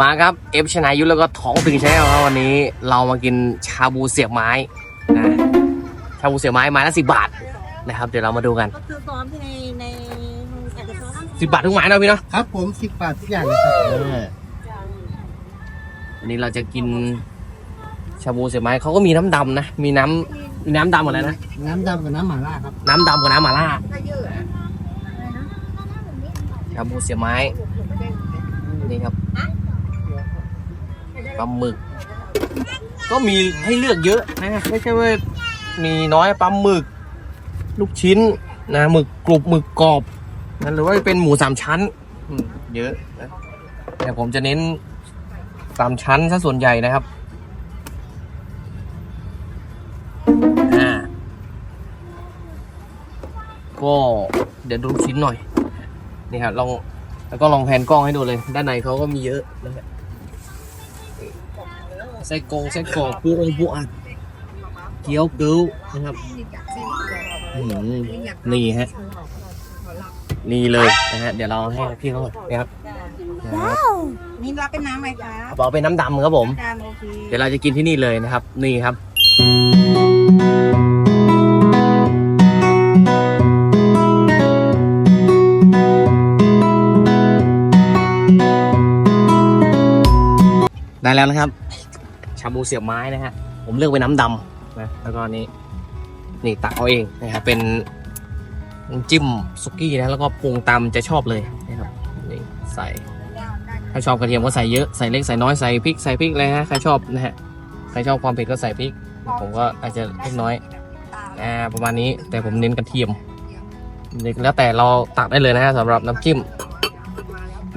มาครับเอฟชนายุทธแล้วก็ท้องตึงใช่ไหมครับวันนี้เรามากินชาบูเสียบไม้นะชาบูเสียบไม้ไม้ละสิบบาทนะครับเดี๋ยวเรามาดูกันก็คือซ้อมที่ในในอาจจะซ้อมสิบบาททุกไม้นะพี่เนาะครับผมสิบบาททุกอย่างเลยครับวันนี้เราจะกินชาบูเสียบไม้เขาก็มีน้ำดำนะ มีน้ำมีน้ำดำหมดแล้วนะน้ำดำกับน้ำหม่าล่าครับน้ำดำกับน้ำหม่าล่าชาบูเสียบไม้นี่ครับ ปลาหมึก ก็มีให้เลือกเยอะนะไม่ใช่ว่ามีน้อยปลาหมึก ลูกชิ้นนะหมึกกรุบหมึกกรอบนะหรือว่าเป็นหมูสามชั้นเยอะนะแต่ผมจะเน้นสามชั้นซะส่วนใหญ่นะครับอ่าก็เดี๋ยวดูชิ้นหน่อยนี่ครับลองแล้วก็ลองแผนกล้องให้ดูเลย ด้านในเขาก็มีเยอะนะฮะ ไส้กรงไส้กรอกปูองปูอัด เกี๊ยวเกลิ้วนะครับอื้อหือนี่ฮะ นี่เลยนะฮะ เดี๋ยวเราให้พี่เขาก่อนนะครับนะครับนี่รับเป็นน้ำไหมคะบอกเป็นน้ำดำครับผม จานโอเค เดี๋ยวเราจะกินที่นี่เลยนะครับ นี่ครับ ได้แล้วนะครับ ชาบูเสียบไม้นะฮะ ผมเลือกเป็นน้ำดำนะ แล้วก็นี้นี่ตักเอาเองนะครับเป็นน้ำจิ้มสุกี้นะ แล้วก็ปรุงตามจะชอบเลยนะครับนี่ใส่ ถ้าชอบกระเทียมก็ใส่เยอะ ใส่เล็กใส่น้อย ใส่พริก ใส่พริกเลยฮะ ใครชอบนะฮะ ใครชอบความเผ็ดก็ใส่พริก ผมก็อาจจะเล็กน้อย อ่า ประมาณนี้ แต่ผมเน้นกระเทียม แล้วแต่เราตักได้เลยนะฮะสำหรับน้ำจิ้ม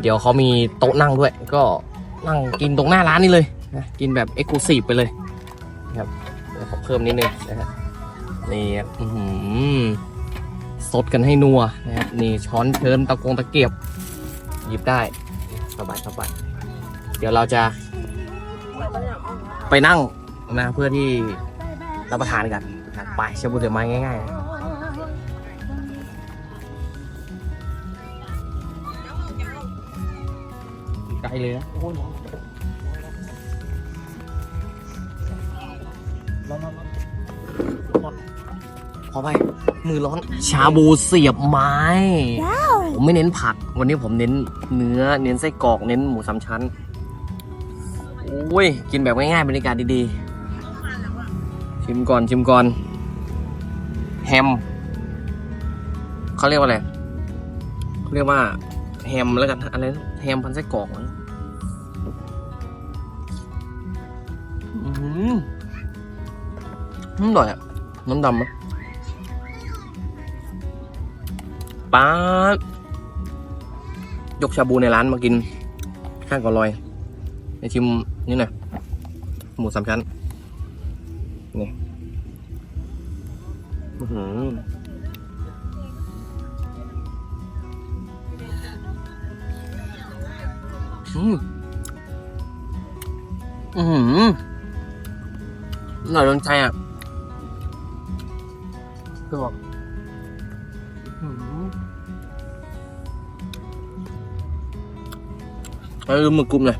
เดี๋ยวเขามีโต๊ะนั่งด้วย ก็ นั่งกินตรงหน้าร้านนี่เลยนะกินแบบเอ็กซ์คลูซีฟไปเลยนะครับเดี๋ยวขอเพิ่มนิดนึงนะฮะนี่ครับอื้อหือสดกันให้นัวนะครับนี่ช้อนเชิญตะกงตะเกียบหยิบได้สบายสบายเดี๋ยวเราจะ ไปนั่งนะเพื่อที่รับประทานกัน ไปชาบูเดือม้ง่ายๆ ลเลยนะ โอ้ยร้อนร้อนร้อนร้อนร้อนขอไปมือร้อน ชาบูเสียบไม้ ผมไม่เน้นผัก วันนี้ผมเน้นเนื้อ เน้นไส้กรอก เน้นหมูสามชั้น โอ้ย กินแบบง่ายๆ บรรยากาศดีๆ ชิมก่อน ชิมก่อน แฮม เขาเรียกว่าอะไรเขาเรียกว่าแฮมแล้วกัน อะไรนะแฮมพันไส้กรอกมั้ง อร่อยอะ น้ำดำอะป๊ายกชาบูในร้านมากิน ข้างก่อนลอย ในชิมนี่หน่อยหมูสามชั้น นี่อือหืออืมอือหืออร่อยโดนใจอะ ก็บอกอื้อหือแล้วดูมึกกรุบหน่อย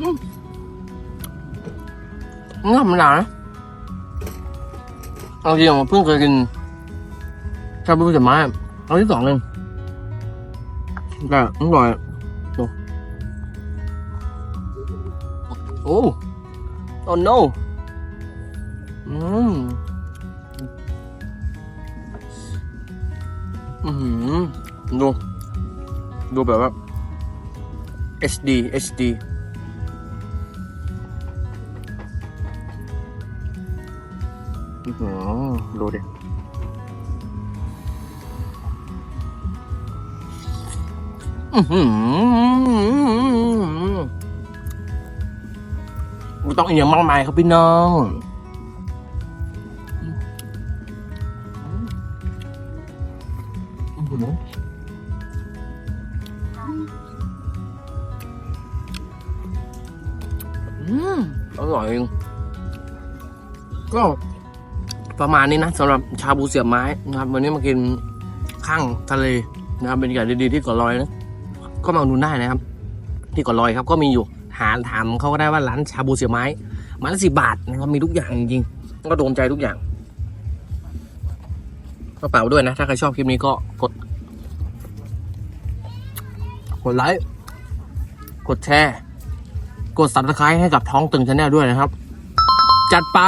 อืมง่ายมันานะเอาจริงผมเพิ่งเคยกินชาบูแต่ไม้เอาที่สองเลยแต่อร่อย โอ้โอ้ no อืมอือหือดูดูแบบว่า HD HD อือหือดูดิอือหือ ไม่ต้องอีกอย่างมากมายครับพี่น้องอืมอร่อยก็ประมาณนี้นะสำหรับชาบูเสียบไม้นะครับ วันนี้มากินข้างทะเลนะครับเป็นอย่างดีๆที่เกาะลอยนะ ก็มาอุดหนุนได้นะครับ ที่เกาะลอยครับก็มีอยู่ หาถามเขาก็ได้ว่าร้านชาบูเสียไม้มาละสิบาทนะครับมีทุกอย่างจริงๆก็โดนใจทุกอย่างกระเป๋าด้วยนะ ถ้าใครชอบคลิปนี้ก็กด กดไลค์ กดแชร์ กดสับสไครต์ให้กับท้องตึงชาแนลด้วยนะครับ จัดไป